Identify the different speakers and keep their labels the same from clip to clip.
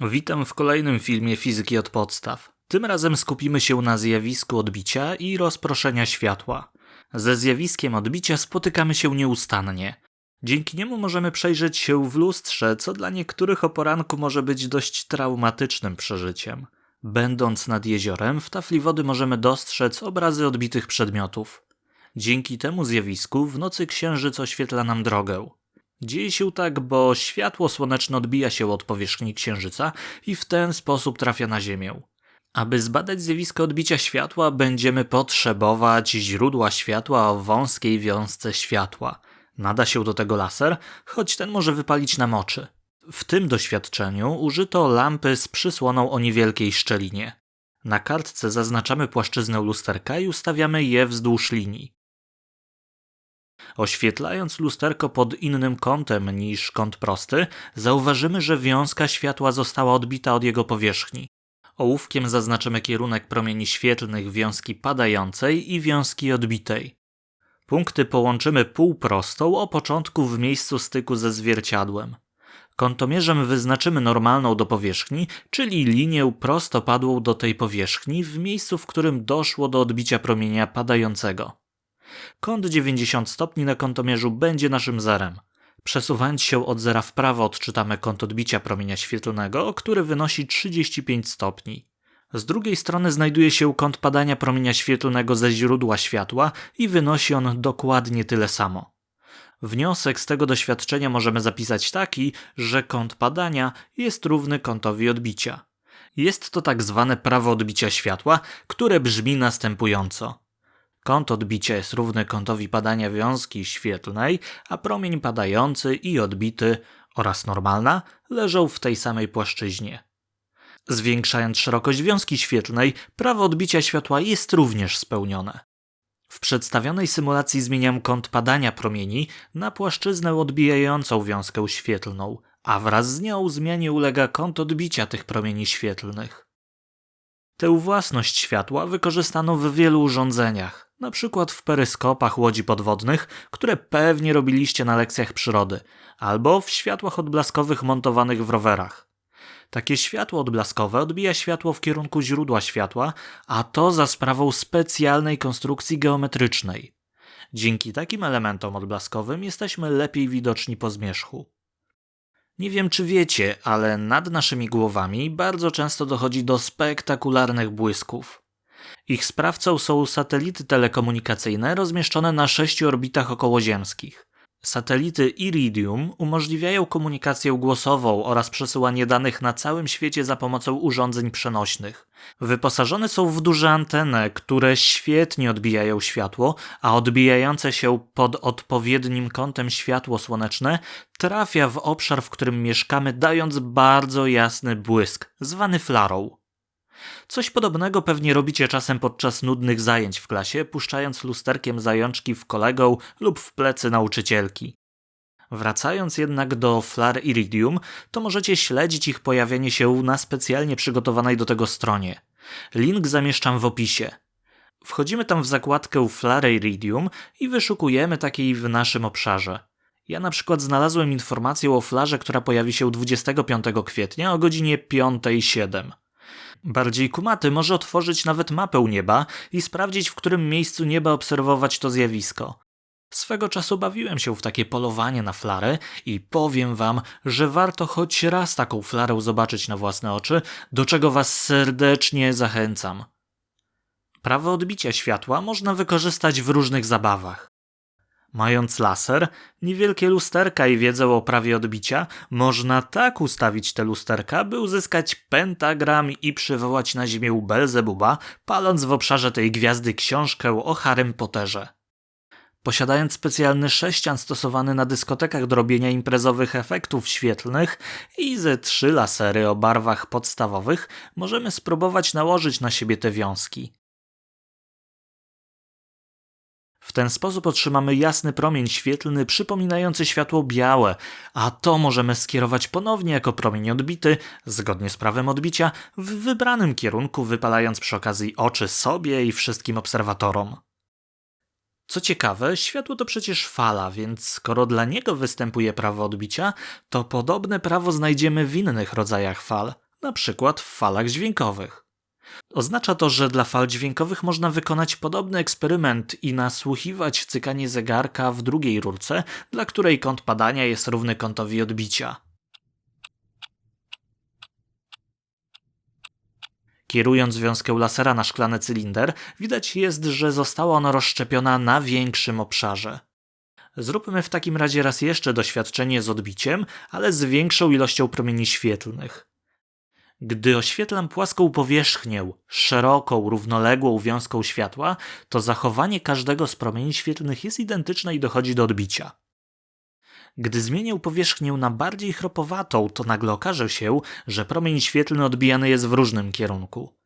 Speaker 1: Witam w kolejnym filmie Fizyki od podstaw. Tym razem skupimy się na zjawisku odbicia i rozproszenia światła. Ze zjawiskiem odbicia spotykamy się nieustannie. Dzięki niemu możemy przejrzeć się w lustrze, co dla niektórych o poranku może być dość traumatycznym przeżyciem. Będąc nad jeziorem, w tafli wody możemy dostrzec obrazy odbitych przedmiotów. Dzięki temu zjawisku w nocy księżyc oświetla nam drogę. Dzieje się tak, bo światło słoneczne odbija się od powierzchni księżyca i w ten sposób trafia na Ziemię. Aby zbadać zjawisko odbicia światła, będziemy potrzebować źródła światła o wąskiej wiązce światła. Nada się do tego laser, choć ten może wypalić nam oczy. W tym doświadczeniu użyto lampy z przysłoną o niewielkiej szczelinie. Na kartce zaznaczamy płaszczyznę lusterka i ustawiamy je wzdłuż linii. Oświetlając lusterko pod innym kątem niż kąt prosty, zauważymy, że wiązka światła została odbita od jego powierzchni. Ołówkiem zaznaczymy kierunek promieni świetlnych wiązki padającej i wiązki odbitej. Punkty połączymy półprostą o początku w miejscu styku ze zwierciadłem. Kątomierzem wyznaczymy normalną do powierzchni, czyli linię prostopadłą do tej powierzchni w miejscu, w którym doszło do odbicia promienia padającego. Kąt 90 stopni na kątomierzu będzie naszym zerem. Przesuwając się od zera w prawo odczytamy kąt odbicia promienia świetlnego, który wynosi 35 stopni. Z drugiej strony znajduje się kąt padania promienia świetlnego ze źródła światła i wynosi on dokładnie tyle samo. Wniosek z tego doświadczenia możemy zapisać taki, że kąt padania jest równy kątowi odbicia. Jest to tak zwane prawo odbicia światła, które brzmi następująco. Kąt odbicia jest równy kątowi padania wiązki świetlnej, a promień padający i odbity oraz normalna leżą w tej samej płaszczyźnie. Zwiększając szerokość wiązki świetlnej, prawo odbicia światła jest również spełnione. W przedstawionej symulacji zmieniam kąt padania promieni na płaszczyznę odbijającą wiązkę świetlną, a wraz z nią zmianie ulega kąt odbicia tych promieni świetlnych. Tę własność światła wykorzystano w wielu urządzeniach, na przykład w peryskopach łodzi podwodnych, które pewnie robiliście na lekcjach przyrody, albo w światłach odblaskowych montowanych w rowerach. Takie światło odblaskowe odbija światło w kierunku źródła światła, a to za sprawą specjalnej konstrukcji geometrycznej. Dzięki takim elementom odblaskowym jesteśmy lepiej widoczni po zmierzchu. Nie wiem, czy wiecie, ale nad naszymi głowami bardzo często dochodzi do spektakularnych błysków. Ich sprawcą są satelity telekomunikacyjne rozmieszczone na sześciu orbitach okołoziemskich. Satelity Iridium umożliwiają komunikację głosową oraz przesyłanie danych na całym świecie za pomocą urządzeń przenośnych. Wyposażone są w duże anteny, które świetnie odbijają światło, a odbijające się pod odpowiednim kątem światło słoneczne trafia w obszar, w którym mieszkamy, dając bardzo jasny błysk, zwany flarą. Coś podobnego pewnie robicie czasem podczas nudnych zajęć w klasie, puszczając lusterkiem zajączki w kolegą lub w plecy nauczycielki. Wracając jednak do flar iridium, to możecie śledzić ich pojawienie się na specjalnie przygotowanej do tego stronie. Link zamieszczam w opisie. Wchodzimy tam w zakładkę Flare Iridium i wyszukujemy takiej w naszym obszarze. Ja na przykład znalazłem informację o flarze, która pojawi się 25 kwietnia o godzinie 5.07. Bardziej kumaty może otworzyć nawet mapę nieba i sprawdzić, w którym miejscu nieba obserwować to zjawisko. Swego czasu bawiłem się w takie polowanie na flarę i powiem wam, że warto choć raz taką flarę zobaczyć na własne oczy, do czego was serdecznie zachęcam. Prawo odbicia światła można wykorzystać w różnych zabawach. Mając laser, niewielkie lusterka i wiedzę o prawie odbicia, można tak ustawić te lusterka, by uzyskać pentagram i przywołać na ziemię Belzebuba, paląc w obszarze tej gwiazdy książkę o Harrym Potterze. Posiadając specjalny sześcian stosowany na dyskotekach do robienia imprezowych efektów świetlnych i ze trzy lasery o barwach podstawowych, możemy spróbować nałożyć na siebie te wiązki. W ten sposób otrzymamy jasny promień świetlny przypominający światło białe, a to możemy skierować ponownie jako promień odbity, zgodnie z prawem odbicia, w wybranym kierunku, wypalając przy okazji oczy sobie i wszystkim obserwatorom. Co ciekawe, światło to przecież fala, więc skoro dla niego występuje prawo odbicia, to podobne prawo znajdziemy w innych rodzajach fal, na przykład w falach dźwiękowych. Oznacza to, że dla fal dźwiękowych można wykonać podobny eksperyment i nasłuchiwać cykanie zegarka w drugiej rurce, dla której kąt padania jest równy kątowi odbicia. Kierując wiązkę lasera na szklany cylinder, widać jest, że została ona rozszczepiona na większym obszarze. Zróbmy w takim razie raz jeszcze doświadczenie z odbiciem, ale z większą ilością promieni świetlnych. Gdy oświetlam płaską powierzchnię, szeroką, równoległą wiązką światła, to zachowanie każdego z promieni świetlnych jest identyczne i dochodzi do odbicia. Gdy zmienię powierzchnię na bardziej chropowatą, to nagle okaże się, że promień świetlny odbijany jest w różnym kierunku.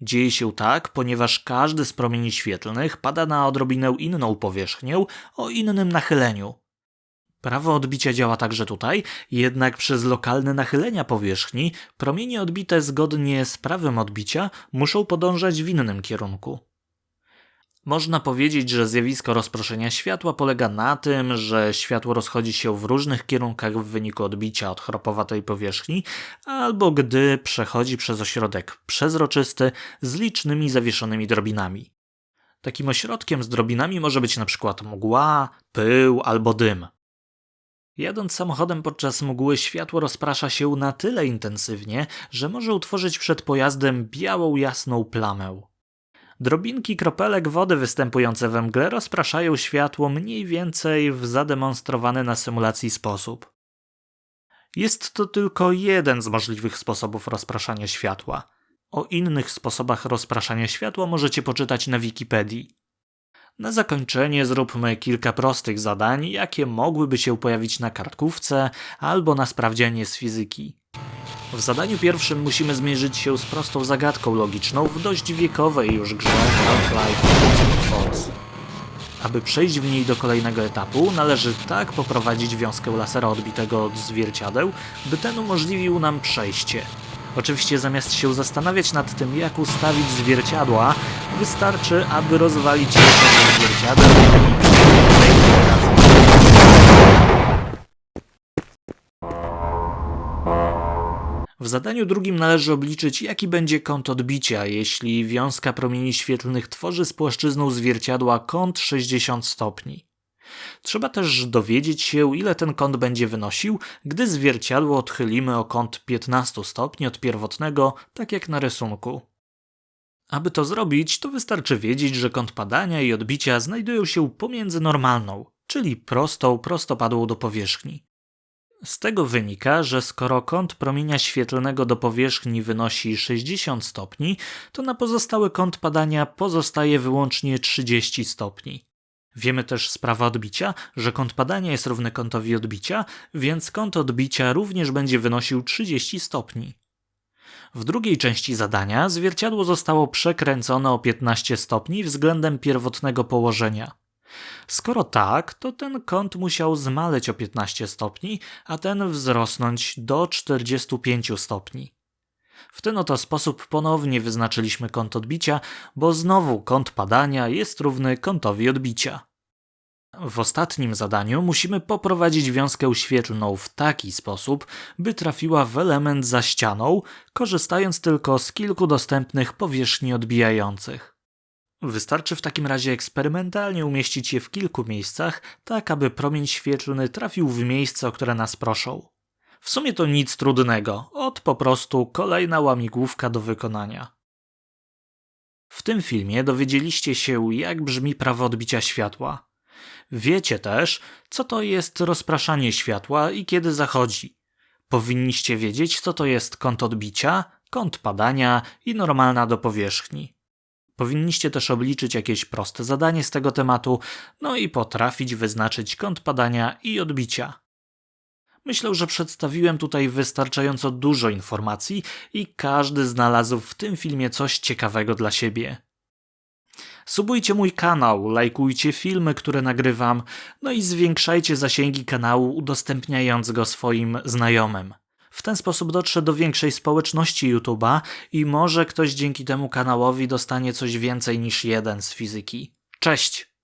Speaker 1: Dzieje się tak, ponieważ każdy z promieni świetlnych pada na odrobinę inną powierzchnię o innym nachyleniu. Prawo odbicia działa także tutaj, jednak przez lokalne nachylenia powierzchni promienie odbite zgodnie z prawem odbicia muszą podążać w innym kierunku. Można powiedzieć, że zjawisko rozproszenia światła polega na tym, że światło rozchodzi się w różnych kierunkach w wyniku odbicia od chropowatej powierzchni, albo gdy przechodzi przez ośrodek przezroczysty z licznymi zawieszonymi drobinami. Takim ośrodkiem z drobinami może być przykład mgła, pył albo dym. Jadąc samochodem podczas mgły światło rozprasza się na tyle intensywnie, że może utworzyć przed pojazdem białą jasną plamę. Drobinki kropelek wody występujące we mgle rozpraszają światło mniej więcej w zademonstrowany na symulacji sposób. Jest to tylko jeden z możliwych sposobów rozpraszania światła. O innych sposobach rozpraszania światła możecie poczytać na Wikipedii. Na zakończenie zróbmy kilka prostych zadań, jakie mogłyby się pojawić na kartkówce albo na sprawdzianie z fizyki. W zadaniu pierwszym musimy zmierzyć się z prostą zagadką logiczną w dość wiekowej już grze Half-Life Force. Aby przejść w niej do kolejnego etapu, należy tak poprowadzić wiązkę lasera odbitego od zwierciadeł, by ten umożliwił nam przejście. Oczywiście zamiast się zastanawiać nad tym, jak ustawić zwierciadła, wystarczy, aby rozwalić jedno ze zwierciadeł i W zadaniu drugim należy obliczyć, jaki będzie kąt odbicia, jeśli wiązka promieni świetlnych tworzy z płaszczyzną zwierciadła kąt 60 stopni. Trzeba też dowiedzieć się, ile ten kąt będzie wynosił, gdy zwierciadło odchylimy o kąt 15 stopni od pierwotnego, tak jak na rysunku. Aby to zrobić, to wystarczy wiedzieć, że kąt padania i odbicia znajdują się pomiędzy normalną, czyli prostą, prostopadłą do powierzchni. Z tego wynika, że skoro kąt promienia świetlnego do powierzchni wynosi 60 stopni, to na pozostały kąt padania pozostaje wyłącznie 30 stopni. Wiemy też z prawa odbicia, że kąt padania jest równy kątowi odbicia, więc kąt odbicia również będzie wynosił 30 stopni. W drugiej części zadania zwierciadło zostało przekręcone o 15 stopni względem pierwotnego położenia. Skoro tak, to ten kąt musiał zmaleć o 15 stopni, a ten wzrosnąć do 45 stopni. W ten oto sposób ponownie wyznaczyliśmy kąt odbicia, bo znowu kąt padania jest równy kątowi odbicia. W ostatnim zadaniu musimy poprowadzić wiązkę świetlną w taki sposób, by trafiła w element za ścianą, korzystając tylko z kilku dostępnych powierzchni odbijających. Wystarczy w takim razie eksperymentalnie umieścić je w kilku miejscach, tak aby promień świetlny trafił w miejsce, o które nas proszą. W sumie to nic trudnego, od po prostu kolejna łamigłówka do wykonania. W tym filmie dowiedzieliście się, jak brzmi prawo odbicia światła. Wiecie też, co to jest rozpraszanie światła i kiedy zachodzi. Powinniście wiedzieć, co to jest kąt odbicia, kąt padania i normalna do powierzchni. Powinniście też obliczyć jakieś proste zadanie z tego tematu, no i potrafić wyznaczyć kąt padania i odbicia. Myślę, że przedstawiłem tutaj wystarczająco dużo informacji i każdy znalazł w tym filmie coś ciekawego dla siebie. Subujcie mój kanał, lajkujcie filmy, które nagrywam, no i zwiększajcie zasięgi kanału, udostępniając go swoim znajomym. W ten sposób dotrze do większej społeczności YouTube'a i może ktoś dzięki temu kanałowi dostanie coś więcej niż jeden z fizyki. Cześć!